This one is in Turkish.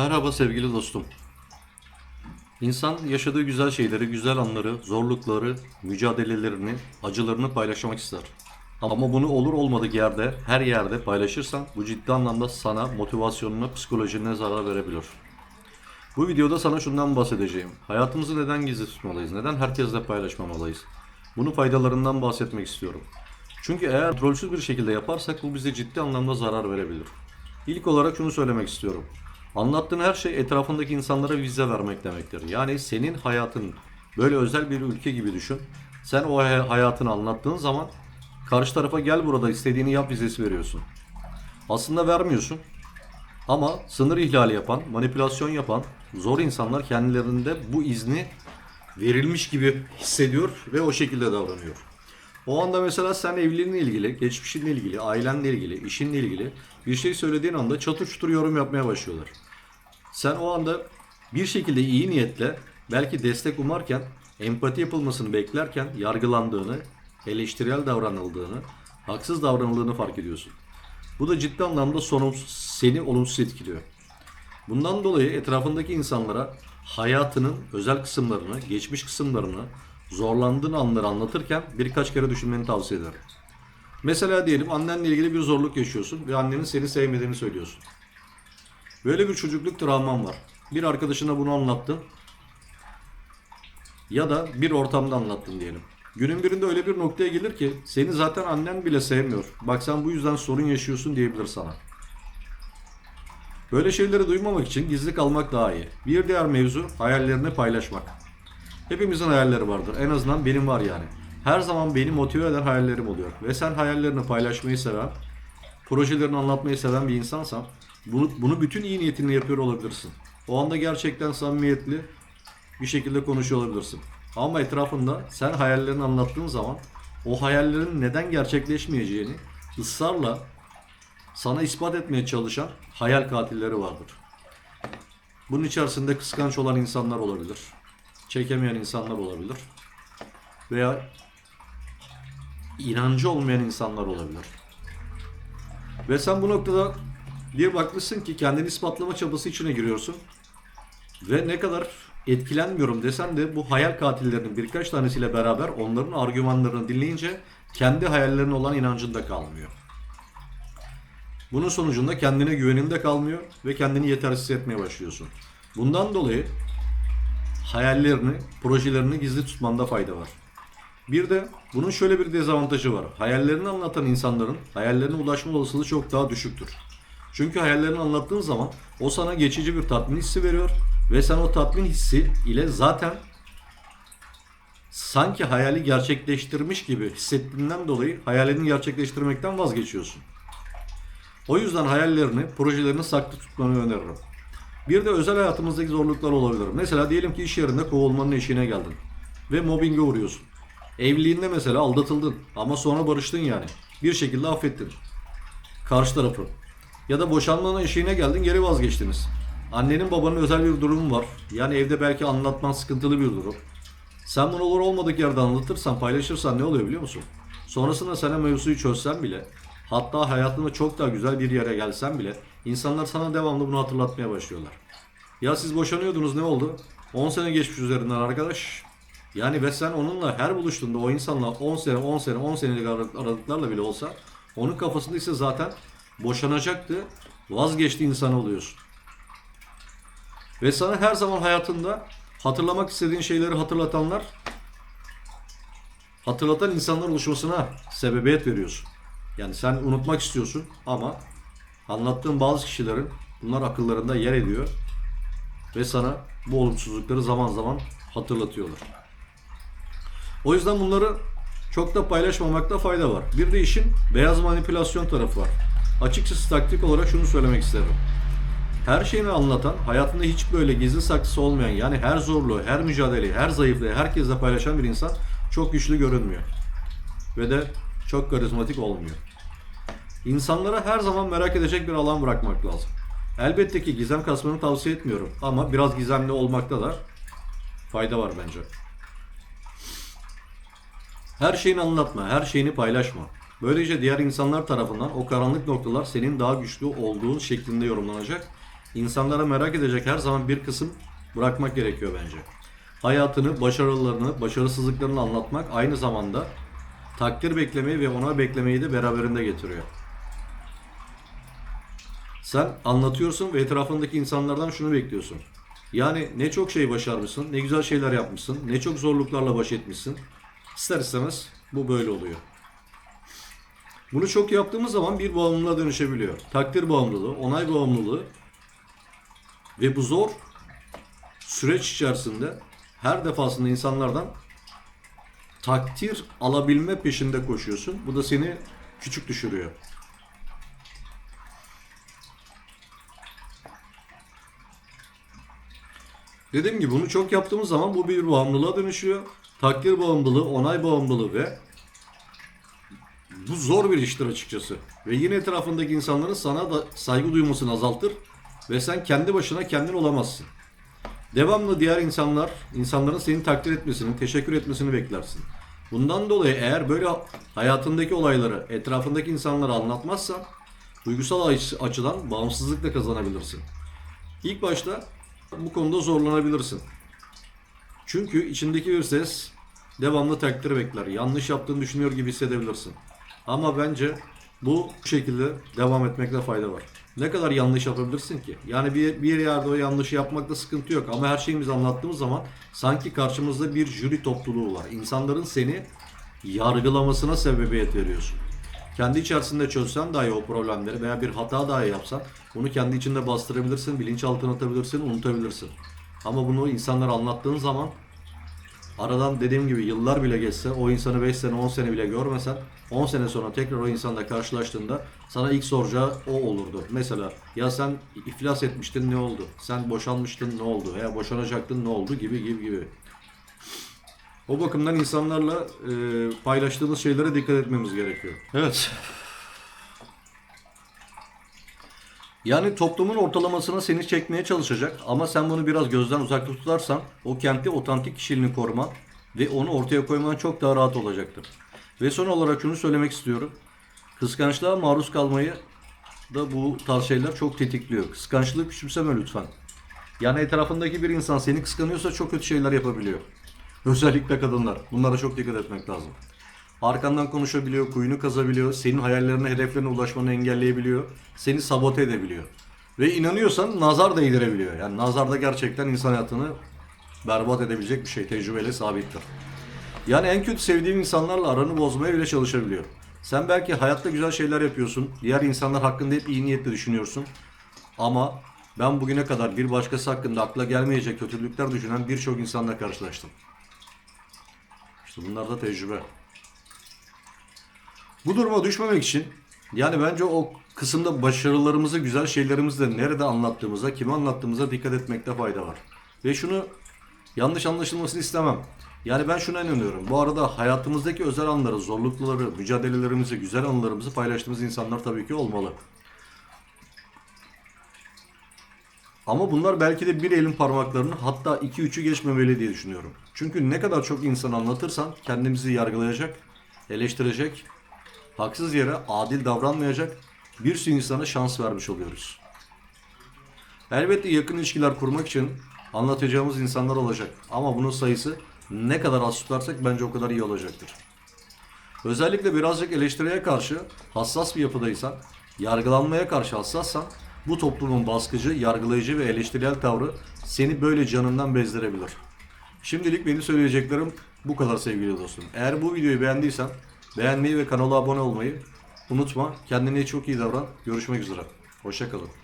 Merhaba sevgili dostum. İnsan yaşadığı güzel şeyleri, güzel anları, zorlukları, mücadelelerini, acılarını paylaşmak ister. Ama bunu olur olmadık yerde, her yerde paylaşırsan bu ciddi anlamda sana, motivasyonuna, psikolojine zarar verebilir. Bu videoda sana şundan bahsedeceğim. Hayatımızı neden gizli tutmalıyız? Neden herkesle paylaşmamalıyız? Bunun faydalarından bahsetmek istiyorum. Çünkü eğer kontrolsüz bir şekilde yaparsak bu bize ciddi anlamda zarar verebilir. İlk olarak şunu söylemek istiyorum. Anlattığın her şey etrafındaki insanlara vize vermek demektir. Yani senin hayatın böyle özel bir ülke gibi düşün. Sen o hay- hayatını anlattığın zaman karşı tarafa gel burada istediğini yap vizesi veriyorsun. Aslında vermiyorsun. Ama sınır ihlali yapan, manipülasyon yapan zor insanlar kendilerinde bu izni verilmiş gibi hissediyor ve o şekilde davranıyor. O anda mesela sen evliliğinle ilgili, geçmişinle ilgili, ailenle ilgili, işinle ilgili bir şey söylediğin anda çatır çutur yorum yapmaya başlıyorlar. Sen o anda bir şekilde iyi niyetle belki destek umarken, empati yapılmasını beklerken yargılandığını, eleştirel davranıldığını, haksız davranıldığını fark ediyorsun. Bu da ciddi anlamda sonum seni olumsuz etkiliyor. Bundan dolayı etrafındaki insanlara hayatının özel kısımlarını, geçmiş kısımlarını, zorlandığın anları anlatırken birkaç kere düşünmeni tavsiye ederim. Mesela diyelim annenle ilgili bir zorluk yaşıyorsun ve annenin seni sevmediğini söylüyorsun. Böyle bir çocukluk travman var. Bir arkadaşına bunu anlattın ya da bir ortamda anlattın diyelim. Günün birinde öyle bir noktaya gelir ki seni zaten annen bile sevmiyor. Bak sen bu yüzden sorun yaşıyorsun diyebilir sana. Böyle şeyleri duymamak için gizli kalmak daha iyi. Bir diğer mevzu hayallerini paylaşmak. Hepimizin hayalleri vardır. En azından benim var yani. Her zaman beni motive eden hayallerim oluyor. Ve sen hayallerini paylaşmayı seven, projelerini anlatmayı seven bir insansan bunu, bunu bütün iyi niyetinle yapıyor olabilirsin. O anda gerçekten samimiyetli bir şekilde konuşuyor olabilirsin. Ama etrafında sen hayallerini anlattığın zaman o hayallerin neden gerçekleşmeyeceğini ısrarla sana ispat etmeye çalışan hayal katilleri vardır. Bunun içerisinde kıskanç olan insanlar olabilir. Çekemeyen insanlar olabilir. Veya inancı olmayan insanlar olabilir. Ve sen bu noktada bir bakmışsın ki kendini ispatlama çabası içine giriyorsun. Ve ne kadar etkilenmiyorum desen de bu hayal katillerinin birkaç tanesiyle beraber onların argümanlarını dinleyince kendi hayallerine olan inancın da kalmıyor. Bunun sonucunda kendine güvenin de kalmıyor ve kendini yetersiz etmeye başlıyorsun. Bundan dolayı hayallerini, projelerini gizli tutmanda fayda var. Bir de bunun şöyle bir dezavantajı var. Hayallerini anlatan insanların hayallerine ulaşma olasılığı çok daha düşüktür. Çünkü hayallerini anlattığın zaman o sana geçici bir tatmin hissi veriyor ve sen o tatmin hissi ile zaten sanki hayali gerçekleştirmiş gibi hissettiğinden dolayı hayalini gerçekleştirmekten vazgeçiyorsun. O yüzden hayallerini, projelerini saklı tutmanı öneririm. Bir de özel hayatımızdaki zorluklar olabilir. Mesela diyelim ki iş yerinde kovulmanın eşiğine geldin ve mobbinge uğruyorsun. Evliliğinde mesela aldatıldın ama sonra barıştın yani. Bir şekilde affettin. Karşı tarafı. Ya da boşanmanın eşiğine geldin geri vazgeçtiniz. Annenin babanın özel bir durumu var. Yani evde belki anlatman sıkıntılı bir durum. Sen bunu olur olmadık yerde anlatırsan, paylaşırsan ne oluyor biliyor musun? Sonrasında sana mevzuyu çözsen bile, hatta hayatında çok daha güzel bir yere gelsen bile, insanlar sana devamlı bunu hatırlatmaya başlıyorlar. Ya siz boşanıyordunuz ne oldu? 10 sene geçmiş üzerinden arkadaş. Yani ve sen onunla her buluştuğunda o insanla 10 sene, 10 sene, 10 senelik aralık- aralıklarla bile olsa onun kafasında ise zaten boşanacaktı, vazgeçti insan oluyorsun. Ve sana her zaman hayatında hatırlamak istediğin şeyleri hatırlatanlar, hatırlatan insanlar oluşmasına sebebiyet veriyorsun. Yani sen unutmak istiyorsun ama anlattığın bazı kişilerin bunlar akıllarında yer ediyor ve sana bu olumsuzlukları zaman zaman hatırlatıyorlar. O yüzden bunları çok da paylaşmamakta fayda var. Bir de işin beyaz manipülasyon tarafı var. Açıkçası taktik olarak şunu söylemek isterim. Her şeyini anlatan, hayatında hiç böyle gizli saklısı olmayan yani her zorluğu, her mücadeleyi, her zayıflığı herkesle paylaşan bir insan çok güçlü görünmüyor. Ve de çok karizmatik olmuyor. İnsanlara her zaman merak edecek bir alan bırakmak lazım. Elbette ki gizem kasmanı tavsiye etmiyorum ama biraz gizemli olmakta da fayda var bence. Her şeyini anlatma, her şeyini paylaşma. Böylece diğer insanlar tarafından o karanlık noktalar senin daha güçlü olduğun şeklinde yorumlanacak insanlara merak edecek her zaman bir kısım bırakmak gerekiyor bence. Hayatını, başarılarını, başarısızlıklarını anlatmak aynı zamanda takdir beklemeyi ve ona beklemeyi de beraberinde getiriyor. Sen anlatıyorsun ve etrafındaki insanlardan şunu bekliyorsun. Yani ne çok şey başarmışsın, ne güzel şeyler yapmışsın, ne çok zorluklarla baş etmişsin. İster istemez bu böyle oluyor. Bunu çok yaptığımız zaman bir bağımlılığa dönüşebiliyor. Takdir bağımlılığı, onay bağımlılığı ve bu zor süreç içerisinde her defasında insanlardan takdir alabilme peşinde koşuyorsun. Bu da seni küçük düşürüyor. Dediğim gibi bunu çok yaptığımız zaman bu bir bağımlılığa dönüşüyor. Takdir bağımlılığı, onay bağımlılığı ve bu zor bir iştir açıkçası. Ve yine etrafındaki insanların sana da saygı duymasını azaltır ve sen kendi başına kendin olamazsın. Devamlı diğer insanlar, insanların seni takdir etmesini, teşekkür etmesini beklersin. Bundan dolayı eğer böyle hayatındaki olayları etrafındaki insanlara anlatmazsan duygusal aç- açıdan bağımsızlık da kazanabilirsin. İlk başta bu konuda zorlanabilirsin. Çünkü içindeki bir ses devamlı takdir bekler. Yanlış yaptığını düşünüyor gibi hissedebilirsin. Ama bence bu şekilde devam etmekte fayda var. Ne kadar yanlış yapabilirsin ki? Yani bir, bir yerde o yanlışı yapmakta sıkıntı yok. Ama her şeyimizi anlattığımız zaman sanki karşımızda bir jüri topluluğu var. İnsanların seni yargılamasına sebebiyet veriyorsun. Kendi içerisinde çözsen dahi o problemleri veya bir hata dahi yapsan bunu kendi içinde bastırabilirsin, bilinçaltına atabilirsin, unutabilirsin. Ama bunu insanlara anlattığın zaman aradan dediğim gibi yıllar bile geçse o insanı 5 sene 10 sene bile görmesen 10 sene sonra tekrar o insanla karşılaştığında sana ilk soracağı o olurdu. Mesela ya sen iflas etmiştin ne oldu? Sen boşanmıştın ne oldu? Veya boşanacaktın ne oldu? Gibi gibi gibi. O bakımdan insanlarla e, paylaştığımız şeylere dikkat etmemiz gerekiyor. Evet. Yani toplumun ortalamasına seni çekmeye çalışacak ama sen bunu biraz gözden uzakta tutarsan o kendi otantik kişiliğini koruma ve onu ortaya koyman çok daha rahat olacaktır. Ve son olarak şunu söylemek istiyorum. Kıskançlığa maruz kalmayı da bu tarz şeyler çok tetikliyor. Kıskançlığı küçümseme lütfen. Yani etrafındaki bir insan seni kıskanıyorsa çok kötü şeyler yapabiliyor. Özellikle kadınlar. Bunlara çok dikkat etmek lazım. Arkandan konuşabiliyor, kuyunu kazabiliyor, senin hayallerine, hedeflerine ulaşmanı engelleyebiliyor, seni sabote edebiliyor. Ve inanıyorsan nazar değdirebiliyor. Yani nazar da gerçekten insan hayatını berbat edebilecek bir şey. Tecrübeyle sabittir. Yani en kötü sevdiğin insanlarla aranı bozmaya bile çalışabiliyor. Sen belki hayatta güzel şeyler yapıyorsun. Diğer insanlar hakkında hep iyi niyetle düşünüyorsun. Ama ben bugüne kadar bir başkası hakkında akla gelmeyecek kötülükler düşünen birçok insanla karşılaştım. İşte bunlar da tecrübe. Bu duruma düşmemek için yani bence o kısımda başarılarımızı, güzel şeylerimizi de nerede anlattığımıza, kime anlattığımıza dikkat etmekte fayda var. Ve şunu yanlış anlaşılmasını istemem. Yani ben şuna inanıyorum. Bu arada hayatımızdaki özel anları, zorlukları, mücadelelerimizi, güzel anılarımızı paylaştığımız insanlar tabii ki olmalı. Ama bunlar belki de bir elin parmaklarını hatta iki üçü geçmemeli diye düşünüyorum. Çünkü ne kadar çok insan anlatırsan kendimizi yargılayacak, eleştirecek, haksız yere adil davranmayacak bir sürü insana şans vermiş oluyoruz. Elbette yakın ilişkiler kurmak için anlatacağımız insanlar olacak. Ama bunun sayısı ne kadar az tutarsak bence o kadar iyi olacaktır. Özellikle birazcık eleştiriye karşı hassas bir yapıdaysan, yargılanmaya karşı hassassan bu toplumun baskıcı, yargılayıcı ve eleştirel tavrı seni böyle canından bezdirebilir. Şimdilik benim söyleyeceklerim bu kadar sevgili dostum. Eğer bu videoyu beğendiysen beğenmeyi ve kanala abone olmayı unutma. Kendine çok iyi davran. Görüşmek üzere. Hoşçakalın.